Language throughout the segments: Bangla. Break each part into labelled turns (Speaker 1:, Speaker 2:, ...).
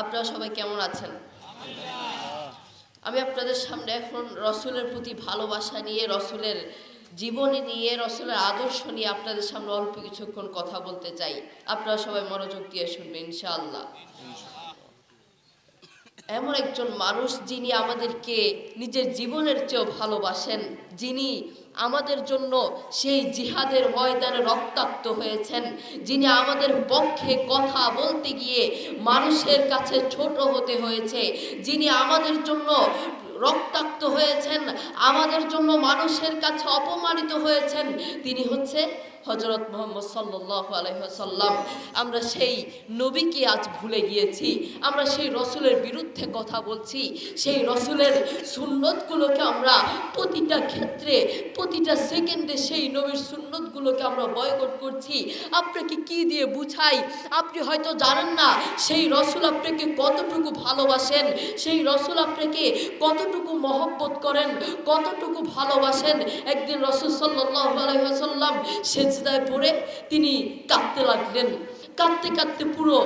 Speaker 1: আপনারা সবাই কেমন আছেন? আমি আপনাদের সামনে এখন রসুলের প্রতি ভালোবাসা নিয়ে, রসুলের জীবনী নিয়ে, রসুলের আদর্শ নিয়ে আপনাদের সামনে অল্প কিছুক্ষণ কথা বলতে চাই। আপনারা সবাই মনোযোগ দিয়ে শুনবেন, ইনশাআল্লাহ। এমন একজন মানুষ যিনি আমাদেরকে নিজের জীবনের চেয়েও ভালোবাসেন, যিনি আমাদের জন্য সেই জিহাদের ময়দানে রক্তাক্ত হয়েছেন, যিনি আমাদের পক্ষে কথা বলতে গিয়ে মানুষের কাছে ছোট হতে হয়েছে, যিনি আমাদের জন্য রক্তাক্ত হয়েছেন, আমাদের জন্য মানুষের কাছে অপমানিত হয়েছেন, তিনি হচ্ছে হজরত মোহাম্মদ সাল্লাহ আলহ্লাম আমরা সেই নবীকে আজ ভুলে গিয়েছি। আমরা সেই রসুলের বিরুদ্ধে কথা বলছি। সেই রসুলের সুন্নতগুলোকে আমরা প্রতিটা ক্ষেত্রে, প্রতিটা সেকেন্ডে সেই নবীর সুন্নতগুলোকে আমরা বয়কট করছি। আপনাকে কি দিয়ে বুঝাই? আপনি হয়তো জানেন না, সেই রসুল আপনাকে কতটুকু ভালোবাসেন? সেই রসুল আপনাকে কতটুকু মহব্বত করেন? কতটুকু ভালোবাসেন? একদিন রসুল সাল্লাহ আলহাম সেজদায় পড়ে তিনি কাঁদতে লাগলেন। কাঁদতে কাঁদতে পুরো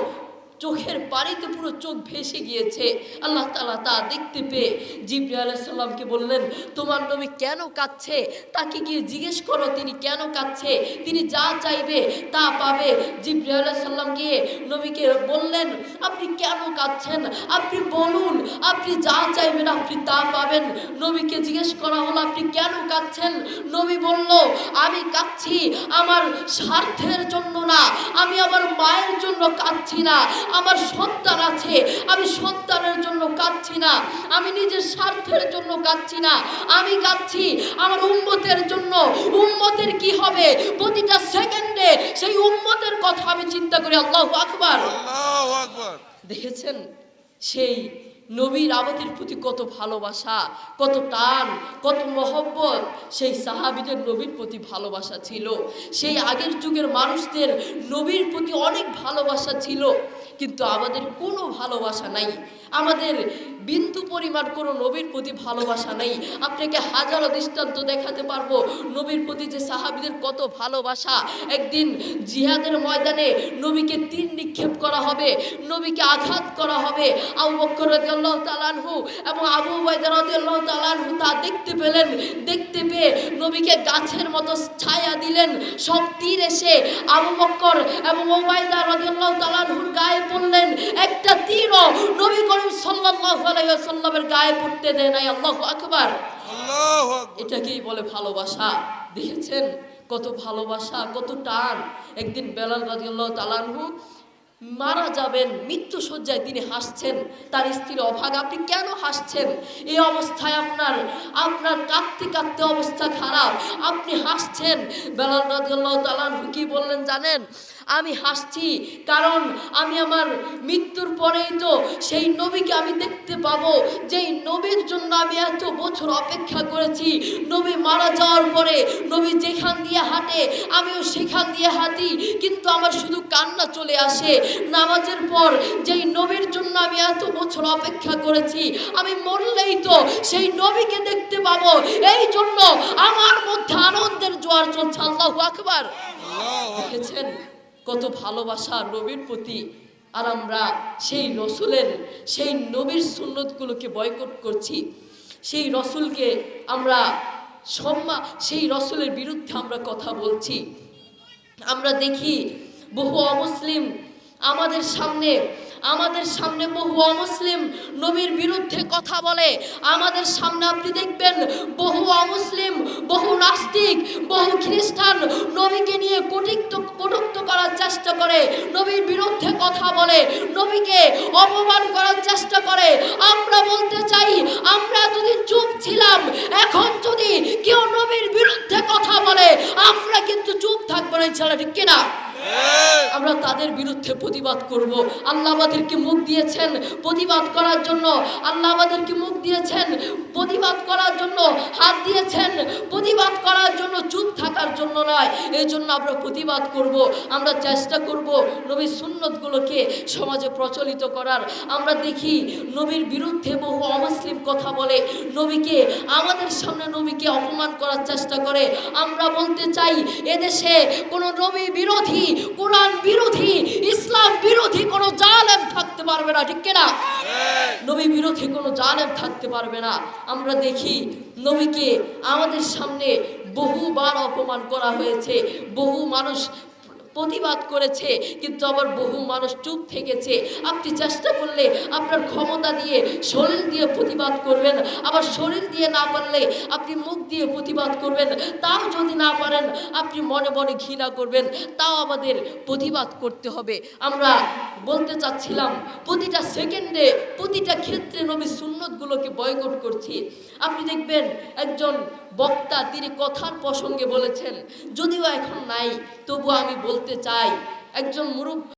Speaker 1: চোখের পানিতে পুরো চোখ ভেসে গিয়েছে। আল্লাহ তালা তা দেখতে পেয়ে জিব্রি আলাইসাল্লামকে বললেন, তোমার নবী কেন কাঁদছে? তাকে গিয়ে জিজ্ঞেস করো তিনি কেন কাঁদছে? তিনি যা চাইবে তা পাবে। জিব্রি আলাইসাল্লাম গিয়ে নবীকে বললেন, আপনি কেন কাঁদছেন? আপনি বলুন, আপনি যা চাইবেন আপনি তা পাবেন। নবীকে জিজ্ঞেস করা হলো, আপনি কেন কাঁদছেন? নবী বলল, আমি কাঁদছি আমার স্বার্থের জন্য না, আমি আমার মায়ের জন্য কাঁদছি না। আমার সন্তান আছে আমি সন্তানের জন্য কাঁদছি না আমি নিজের স্বার্থের জন্য কাঁদছি না আমি কাঁদছি আমার উম্মতের জন্য। উম্মতের কি হবে? প্রতিটা সেকেন্ডে সেই উম্মতের কথা আমি চিন্তা করি আল্লাহ আকবার।
Speaker 2: আকবার।
Speaker 1: দেখেছেন? সেই নবীর আমাদের প্রতি কত ভালোবাসা, কত টান, কত মহব্বত। সেই সাহাবিদের নবীর প্রতি ভালোবাসা ছিল। সেই আগের যুগের মানুষদের নবীর প্রতি অনেক ভালোবাসা ছিল। কিন্তু আমাদের কোনো ভালোবাসা নাই। আমাদের বিন্দু পরিমাণ কোনো নবীর প্রতি ভালোবাসা নেই। আপনাকে হাজারো দৃষ্টান্ত দেখাতে পারব। নবীর প্রতি যে সাহাবিদের কত ভালোবাসা। একদিন জিহাদের ময়দানে নবীকে তীর নিক্ষেপ করা হবে, নবীকে আঘাত করা হবে। আবু রাদিয়াল্লাহু তাআলাহু এবং আবু রাদিয়াল্লাহু তাআলাহু তা দেখতে পেলেন। দেখতে পেয়ে নবীকে গাছের মতো ছায়া দিলেন। সব তীর এসে আবু বক্কর এবং ওবাইদা রাদিয়াল্লাহু তাআলাহুর গায়ে পড়লেন। একটা তীরও নবী করিম সাল্লাল্লাহু আলাইহি গায়ে পড়তে দেয় নাই আল্লাহু আকবার।
Speaker 2: আল্লাহু আকবার।
Speaker 1: এটাকেই বলে ভালোবাসা। দেখেছেন? কত ভালোবাসা কত টান। একদিন বেলাল রাজিউল্লাহ তালানহু মারা যাবেন মৃত্যু শয্যায় তিনি হাসছেন। তার স্ত্রীর অভাগ আপনি কেন হাসছেন? এই অবস্থায় আপনার আপনার কাঁদতে কাঁদতে অবস্থা খারাপ। আপনি হাসছেন। বেলাল রাজিউল্লাহ তালানহু কি বললেন জানেন? আমি হাসছি কারণ আমি আমার মৃত্যুর পরেই তো সেই নবীকে আমি দেখতে পাবো। যেই নবীর জন্য আমি এত বছর অপেক্ষা করেছি নবী মারা যাওয়ার পরে নবী যেখান দিয়ে হাঁটে আমিও সেখান দিয়ে হাঁটি কিন্তু আমার শুধু কান্না চলে আসে। নামাজের পর যেই নবীর জন্য আমি এত বছর অপেক্ষা করেছি আমি মরলেই তো সেই নবীকে দেখতে পাবো। এই জন্য আমার মধ্যে আনন্দের জোয়ার চলছে আল্লাহ আকবার। দেখেছেন? কত ভালোবাসা নবীর প্রতি। আর আমরা সেই রসুলের, সেই নবীর সুন্নতগুলোকে বয়কট করছি। সেই রসুলকে আমরা সম্মান সেই রসুলের বিরুদ্ধে আমরা কথা বলছি। আমরা দেখি বহু অমুসলিম আমাদের সামনে আমাদের সামনে বহু অমুসলিম নবীর বিরুদ্ধে কথা বলে। আমাদের সামনে আপনি দেখবেন বহু অমুসলিম, বহু নাস্তিক, বহু খ্রিস্টান নবীকে নিয়ে কটিক্ত, কটুক্ত করার চেষ্টা করে, নবীর বিরুদ্ধে কথা বলে, নবীকে অপমান করার চেষ্টা করে। আমরা বলতে চাই, আমরা যদি চুপ ছিলাম, এখন যদি কেউ নবীর বিরুদ্ধে কথা বলে, আমরা কিন্তু চুপ থাকব না ছেলে ঠিক কিনা? আমরা তাদের বিরুদ্ধে প্রতিবাদ করব। আল্লাহ আমাদেরকে মুখ দিয়েছেন প্রতিবাদ করার জন্য। আল্লাহ আমাদেরকে মুখ দিয়েছেন প্রতিবাদ করার জন্য, হাত দিয়েছেন প্রতিবাদ করার জন্য, চুপ থাকার জন্য নয় এই জন্য আমরা প্রতিবাদ করব, আমরা চেষ্টা করব নবীর সুন্নতগুলোকে সমাজে প্রচলিত করার। আমরা দেখি নবীর বিরুদ্ধে বহু অমুসলিম কথা বলে, নবীকে, আমাদের সামনে নবীকে অপমান করার চেষ্টা করে। আমরা বলতে চাই, এদেশে কোনো নবী বিরোধী, কোরআন বিরোধী, ইসলাম বিরোধী কোনো জালেম থাকতে পারবে না, ঠিক কিনা? নবী বিরোধী কোনো জালেম থাকতে পারবে না। আমরা দেখি নবীকে আমাদের সামনে বহুবার অপমান করা হয়েছে, বহু মানুষ প্রতিবাদ করেছে, কিন্তু আবার বহু মানুষ চুপ থেকেছে। আপনি চেষ্টা করলে আপনার ক্ষমতা দিয়ে, শরীর দিয়ে প্রতিবাদ করবেন। আবার শরীর দিয়ে না পারলে আপনি মুখ দিয়ে প্রতিবাদ করবেন। তাও যদি না পারেন, আপনি মনে মনে ঘৃণা করবেন। তাও আমাদের প্রতিবাদ করতে হবে। আমরা বলতে চাচ্ছিলাম, প্রতিটা সেকেন্ডে, প্রতিটা ক্ষেত্রে নবী সুন্নতগুলোকে বয়কট করছি। আপনি দেখবেন একজন বক্তা তিনি কথার প্রসঙ্গে বলেছেন যদিও এখন নাই তবু আমি বলতে চাই একজন মুরব্বী